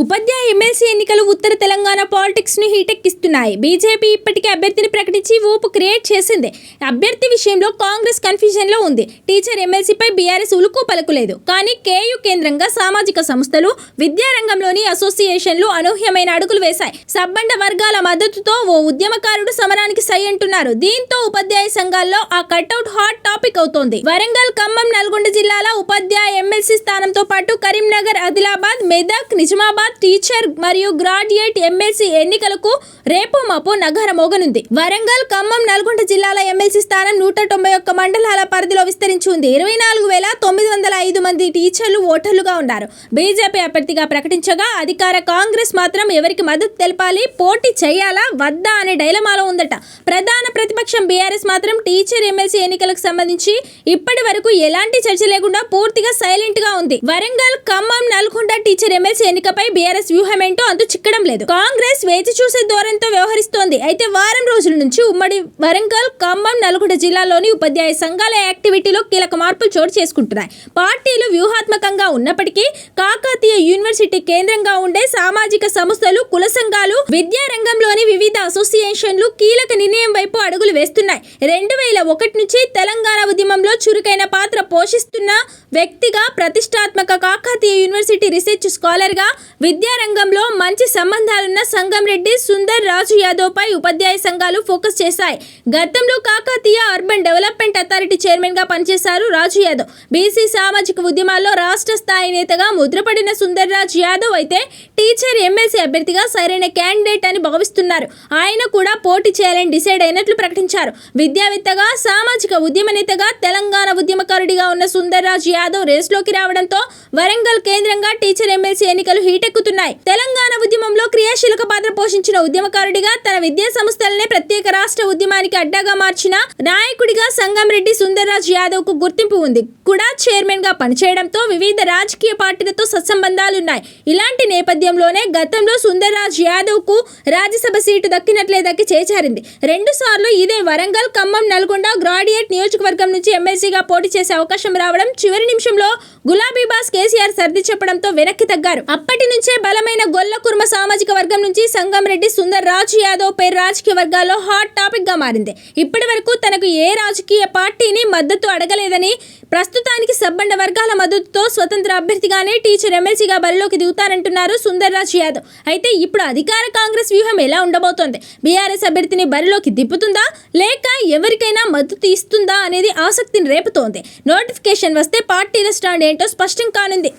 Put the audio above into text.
ఉపాధ్యాయ MLC ఎన్నికలు ఉత్తర Telangana పాలిటిక్స్ను హీటెక్కిస్తున్నాయి. BJP ఇప్పటికే అభ్యర్థిని ప్రకటించి ఊపు క్రియేట్ చేసింది. అభ్యర్థి విషయంలో కాంగ్రెస్ కన్ఫ్యూజన్లో ఉంది. టీచర్ ఎమ్మెల్సీపై బీఆర్ఎస్ ఉలుకు పలుకులేదు. కానీ కేయు కేంద్రంగా సామాజిక సంస్థలు విద్యారంగంలోని అసోసియేషన్లు అనూహ్యమైన అడుగులు వేశాయి. సబ్బండ వర్గాల మద్దతుతో ఓ ఉద్యమకారుడు సమరానికి సై అంటున్నారు. దీంతో ఉపాధ్యాయ సంఘాల్లో ఆ కట్అవుట్ హాట్ టాపిక్ అవుతోంది. వరంగల్ ఖమ్మం నల్గొండ జిల్లాల ఉపాధ్యాయ ఎమ్మెల్సీ స్థానంతో పాటు కరీంనగర్ ఆదిలాబాద్ మెదక్ నిజామాబాద్ టీచర్ మరియు గ్రాడ్యుయేట్ ఎమ్మెల్సీ ఎన్నికలకు రేపు మాపు నగరం మోగనుంది. వరంగల్ ఖమ్మం నల్గొండ జిల్లాల ఎమ్మెల్సీ స్థానం నూట తొంభై ఒక్క మండలాల పరిధిలో విస్తరించి ఉంది ఇరవై నాలుగు వేల తొమ్మిది వందల ఐదు మంది టీచర్లు ఓటర్లుగా ఉన్నారు. బీజేపీ అభ్యర్థిగా ప్రకటించగా అధికార కాంగ్రెస్ మాత్రం ఎవరికి మద్దతు తెలపాలి పోటీ చేయాలా వద్దా అనే డైలమాలో ఉందట. ప్రధాన ప్రతిపక్షం బీఆర్ఎస్ మాత్రం టీచర్ ఎమ్మెల్సీ ఎన్నికలకు సంబంధించి ఇప్పటి వరకు ఎలాంటి చర్చ లేకుండా పూర్తిగా సైలెంట్గా ఉంది. వరంగల్ ఖమ్మం నల్గొండ టీచర్ ఎమ్మెల్సీ ఎన్నికపై బీఆర్ఎస్ వ్యూహం ఏంటో అంత చిక్కడం లేదు. కాంగ్రెస్ వేచి చూసే ధోరణితో వ్యవహరిస్తోంది. అయితే వారం రోజుల నుంచి ఉమ్మడి వరంగల్ ఖమ్మం నల్గొండ జిల్లాలోని ఉపాధ్యాయ సంఘాల యాక్టివిటీలో కీలక మార్పులు చోటు చేసుకుంటున్నాయి. పార్టీలు వ్యూహాత్మకంగా ఉన్నప్పటికీ కాకతీయ యూనివర్సిటీ కేంద్రంగా ఉండే సామాజిక సంస్థలు కుల సంఘాలు విద్యా రంగంలోని వివిధ అసోసియేషన్లు కీలక నిర్ణయం వైపు అడుగులు వేస్తున్నాయి. రెండు వేల ఒకటి నుంచి తెలంగాణ ఉద్యమంలో చురుకైన పాత్ర పోషిస్తున్న వ్యక్తిగా ప్రతిష్టాత్మక కాకతీయ యూనివర్సిటీ రీసెర్చ్ స్కాలర్గా విద్యారంగంలో మంచి సంబంధాలున్న సంగం రెడ్డి సుందర్ రాజు యాదవ్ పై ఉపాధ్యాయ సంఘాలు ఫోకస్ చేశాయి. గతంలో కాకతీయ అర్బన్ డెవలప్మెంట్ అథారిటీ చైర్మన్గా పనిచేశారు రాజు యాదవ్. బీసీ సామాజిక ఉద్యమాల్లో రాష్ట్ర స్థాయి నేతగా ముద్రపడిన సుందర్ రాజ్ యాదవ్ అయితే టీచర్ ఎమ్మెల్సీ అభ్యర్థిగా సరైన క్యాండిడేట్ అని భావిస్తున్నారు. ఆయన కూడా పోటీ చేయాలని డిసైడ్ అయినట్లు ప్రకటించారు. విద్యావేత్తగా సామాజిక ఉద్యమ నేతగా తెలంగాణ ఉద్యమకారుడిగా ఉన్న సుందర్ రాజ్ యాదవ్ రేసులోకి రావడంతో వరంగల్ కేంద్రంగా టీచర్ ఎమ్మెల్సీ ఎన్నికలు హీటెక్ హీటెక్కుతున్నాయి తెలంగాణ ఉద్యమంలో క్రియాశీలక పాత్ర పోషించిన ఉద్యమకారుడిగా తన విద్యా సంస్థలనే ప్రత్యేక రాష్ట్ర ఉద్యమానికి అడ్డాగా మార్చిన నాయకుడిగా సంగంరెడ్డి సుందర్రాజ్ యాదవ్కు గుర్తింపు ఉంది. కూడా చైర్మన్గా పనిచేయడంతో వివిధ రాజకీయ పార్టీలతో సత్సంబంధాలున్నాయి. ఇలాంటి నేపథ్యంలోనే గతంలో సుందర్రాజ్ యాదవ్కు రాజ్యసభ సీటు దక్కినట్లే దక్కి చేచారింది రెండు సార్లు ఇదే వరంగల్ ఖమ్మం నల్గొండ గ్రాడ్యుయేట్ నియోజకవర్గం నుంచి ఎమ్మెల్సీగా పోటీ చేసే అవకాశం రావడం చివరి నిమిషంలో గులాబీ బాస్ కేసీఆర్ సర్ది చెప్పడంతో వెనక్కి తగ్గారు. అప్పటి నుంచి బలమైన గొల్ల కుర్మ సామాజిక వర్గం నుంచి సంగం రెడ్డి సుందర్ రాజు యాదవ్ పేరు రాజకీయ వర్గాల్లో హాట్ టాపిక్గా మారింది. ఇప్పటి వరకు తనకు ఏ రాజకీయ పార్టీని మద్దతు అడగలేదని ప్రస్తుతానికి సబ్బండ వర్గాల మద్దతుతో స్వతంత్ర అభ్యర్థిగానే టీచర్ ఎమ్మెల్సీగా బరిలోకి దిగుతారంటున్నారు సుందర్ రాజ్ యాదవ్. అయితే ఇప్పుడు అధికార కాంగ్రెస్ వ్యూహం ఎలా ఉండబోతోంది? బీఆర్ఎస్ అభ్యర్థిని బరిలోకి దిప్పుతుందా లేక ఎవరికైనా మద్దతు ఇస్తుందా అనేది ఆసక్తిని రేపుతోంది. నోటిఫికేషన్ వస్తే పార్టీల స్టాండ్ ఏంటో స్పష్టం కానుంది.